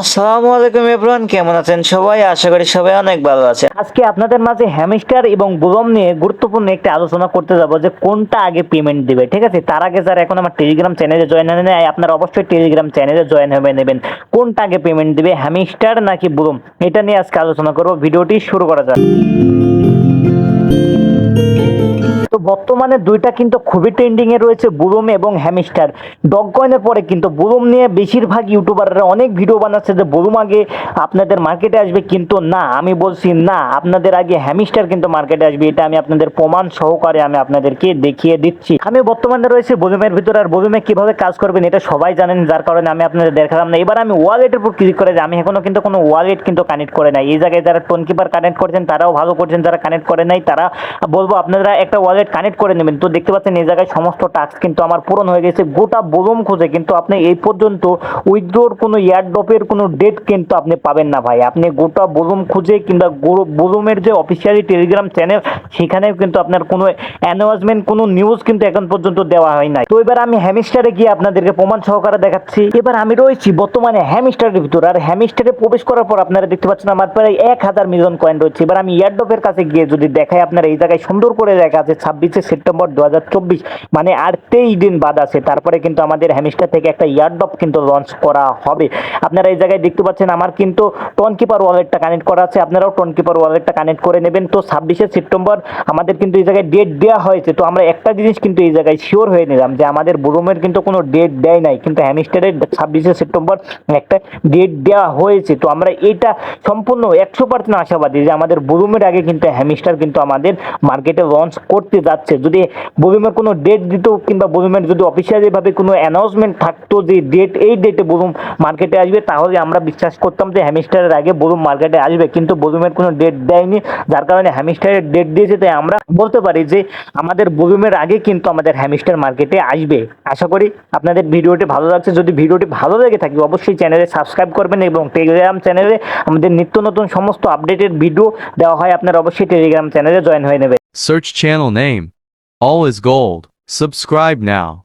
আসসালামু আলাইকুম এভরিওয়ান, কেমন আছেন সবাই? আশা করি সবাই অনেক ভালো আছে আজকে আপনাদের মাঝে হ্যামস্টার এবং বুলম নিয়ে গুরুত্বপূর্ণ একটা আলোচনা করতে যাব যে কোনটা আগে পেমেন্ট দিবে, ঠিক আছে? তার আগে যারা এখন আমার টেলিগ্রাম চ্যানেলে জয়েন হয়ে নেয় আপনারা অবশ্যই টেলিগ্রাম চ্যানেলে জয়েন হয়ে নেবেন। কোনটা আগে পেমেন্ট দিবে হ্যামস্টার নাকি বুলম? এটা নিয়ে আজকে আলোচনা করব, ভিডিওটি শুরু করা যাক। তো বর্তমানে দুইটা কিন্তু খুবই ট্রেন্ডিং এ রয়েছে বুলুম এবং হ্যামস্টার। ডগ কয়েনের পরে কিন্তু বুলুম নিয়ে বেশিরভাগ ইউটিউবাররা অনেক ভিডিও বানাচ্ছে যে বুলুম আগে আপনাদের মার্কেটে আসবে, কিন্তু না, আমি বলছি না, আপনাদের আগে হ্যামস্টার কিন্তু মার্কেটে আসবে, এটা আমি আপনাদের প্রমাণ সহকারে আমি আপনাদেরকে দেখিয়ে দিচ্ছি। আমি বর্তমানে রয়েছে বুলুমের ভিতরে, আর বুলুমে কীভাবে কাজ করবেন এটা সবাই জানেন, যার কারণে আমি আপনাদের দেখালাম না। এবার আমি ওয়ালেটের উপর ক্লিক করে আমি এখনও কিন্তু কোনো ওয়ালেট কিন্তু কানেক্ট করে নাই। এই জায়গায় যারা টোন কিপার কানেক্ট করেছেন, তারাও ভালো করছেন, যারা কানেক্ট করে নাই, তারা বলব আপনারা একটা ওয়ালেট কানেক্ট করে নেবেন। তো দেখতে পাচ্ছেন এই জায়গায় সমস্ত টাস্ক কিন্তু আমার পূরণ হয়ে গেছে। গোটা বোলম খুঁজে কিন্তু আপনি এই পর্যন্ত উইথড্রোর কোনো এয়ারড্রপের কোনো ডেট কিন্তু আপনি পাবেন না ভাই। আপনি গোটা বোলম খুঁজে কিংবা বোলমের যে অফিসিয়ালি টেলিগ্রাম চ্যানেল সেখানেও কিন্তু আপনার কোনো অ্যানাউন্সমেন্ট কোনো নিউজ কিন্তু এখন পর্যন্ত দেওয়া হয় নাই। তো এবার আমি হ্যামিস্টারে গিয়ে আপনাদেরকে প্রমাণ সহকারে দেখাচ্ছি। এবার আমি রয়েছি বর্তমানে হ্যামিস্টারের ভিতরে। আর হ্যামিস্টারে প্রবেশ করার পর আপনারা দেখতে পাচ্ছেন আমার প্রায় এক হাজার মিলিয়ন কয়েন রয়েছে। এবার আমি ইয়ারডপের কাছে গিয়ে যদি দেখাই, আপনারা এই জায়গায় সুন্দর করে লেখা আছে ছাব্বিশে সেপ্টেম্বর দু হাজার চব্বিশ মানে আর তেইশ দিন বাদ আছে। তারপরে কিন্তু আমাদের হ্যামিস্টার থেকে একটা ইয়ারডপ কিন্তু লঞ্চ করা হবে। আপনারা এই জায়গায় দেখতে পাচ্ছেন, আমার কিন্তু টন কিপার ওয়ালেটটা কানেক্ট করা আছে। আপনারাও টন কিপার ওয়ালেটটা কানেক্ট করে নেবেন। তো ছাব্বিশে সেপ্টেম্বর আমাদের কিন্তু এই জায়গায় ডেট দেওয়া হয়েছে। তো আমরা একটা জিনিস কিন্তু এই জায়গায় শিওর হয়ে নিলাম যে আমাদের বুরুমের কিন্তু কোনো ডেট দেয় নাই। কিন্তু হ্যামিস্টারের ছাব্বিশে সেপ্টেম্বর একটা ডেট দেওয়া হয়েছে। তো আমরা এটা সম্পূর্ণ একশো পার্সেন্ট আশাবাদী যে আমাদের বুরুমের আগে কিন্তু হ্যামিস্টার কিন্তু আমাদের মার্কেটে লঞ্চ করতে যাচ্ছে, যদি বুরুমের কোনো ডেট দিত কিংবা বুরুমের যদি অফিসিয়ালি ভাবে কোনো অ্যানাউন্সমেন্ট থাকতো যে ডেট এই ডেটে বুরুম মার্কেটে আসবে, তাহলে আমরা বিশ্বাস করতাম যে হ্যামিস্টারের আগে বুরুম মার্কেটে আসবে, কিন্তু বুরুমের কোনো ডেট দেয়নি, যার কারণে হ্যামিস্টারের ডেট দিয়েছে, তাই আমরা বলতে পারি যে আমাদের বুরুমের আগে কিন্তু আমাদের হ্যামিস্টার মার্কেটে আসবে। আশা করি আপনাদের ভিডিওটি ভালো লাগছে। যদি ভিডিওটি ভালো লেগে থাকে, অবশ্যই চ্যানেলে সাবস্ক্রাইব করবেন এবং টেলিগ্রাম চ্যানেলে আমাদের নিত্য নতুন সমস্ত আপডেটেড ভিডিও দেওয়া হয়, আপনারা অবশ্যই টেলিগ্রাম চ্যানেলে জয়েন হয়ে নেবেন। Search channel name. All is gold. Subscribe now.